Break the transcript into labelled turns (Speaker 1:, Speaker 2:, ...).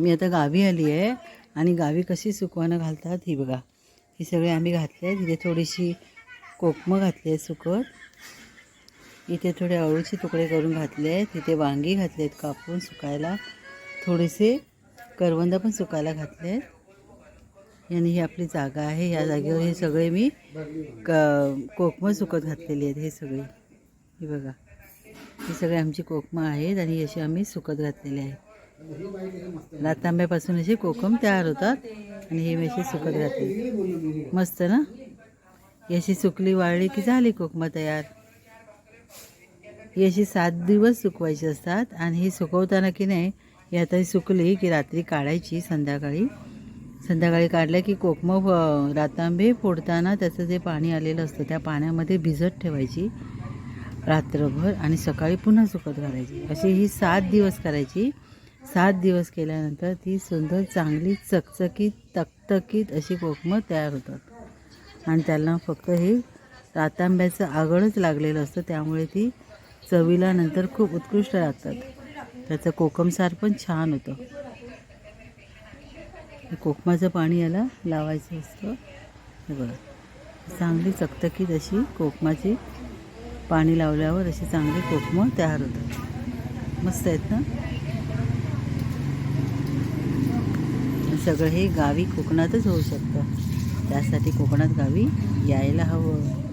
Speaker 1: मी आता गावी आली आहे आणि गावी कशी सुकवानं घालतात ही बघा. ही सगळे आम्ही घातले आहेत. इथे थोडीशी कोकमं घातली आहे सुकत. इथे थोडे अळूचे तुकडे करून घातले आहेत. तिथे वांगी घातले आहेत कापून सुकायला. थोडेसे करवंद पण सुकायला घातले आहेत. आणि ही आपली जागा आहे. या जागेवर हे सगळे मी क कोकमं सुकत घातलेली आहेत हे सगळे. हे बघा. हे सगळे आमची कोकमं आहेत आणि अशी आम्ही सुकत घातलेली आहेत लातांब्यापासून असे कोकम तयार होतात आणि हे मी अशी सुकत राहते. मस्त ना? अशी सुकली वाळली की झाली कोकम तयार. ही अशी सात दिवस सुकवायची असतात आणि ही सुकवताना की नाही ही आता ही सुकली की रात्री काढायची संध्याकाळी. संध्याकाळी काढलं की कोकम रातांबे फोडताना त्याचं जे पाणी आलेलं असतं त्या पाण्यामध्ये भिजत ठेवायची. रात्रभर आणि सकाळी पुन्हा सुकत घालायची. अशी ही सात दिवस करायची. सात दिवस केल्यानंतर ती सुंदर चांगली चकचकीत तकतकीत अशी कोकमं तयार होतात. आणि त्याला फक्त हे रातांब्याचं आगळच लागलेलं असतं. त्यामुळे ती चवीला नंतर खूप उत्कृष्ट लागतात. त्याचं कोकमसार पण छान होतं. कोकमाचं पाणी याला लावायचं असतं. हे बघा. चांगली चकचकीत अशी कोकमाची पाणी लावल्यावर अशी चांगली कोकमं तयार होतात. मस्त आहेत ना? सगळं हे गावी कोकणातच होऊ शकतं. त्यासाठी कोकणात गावी यायला हवं.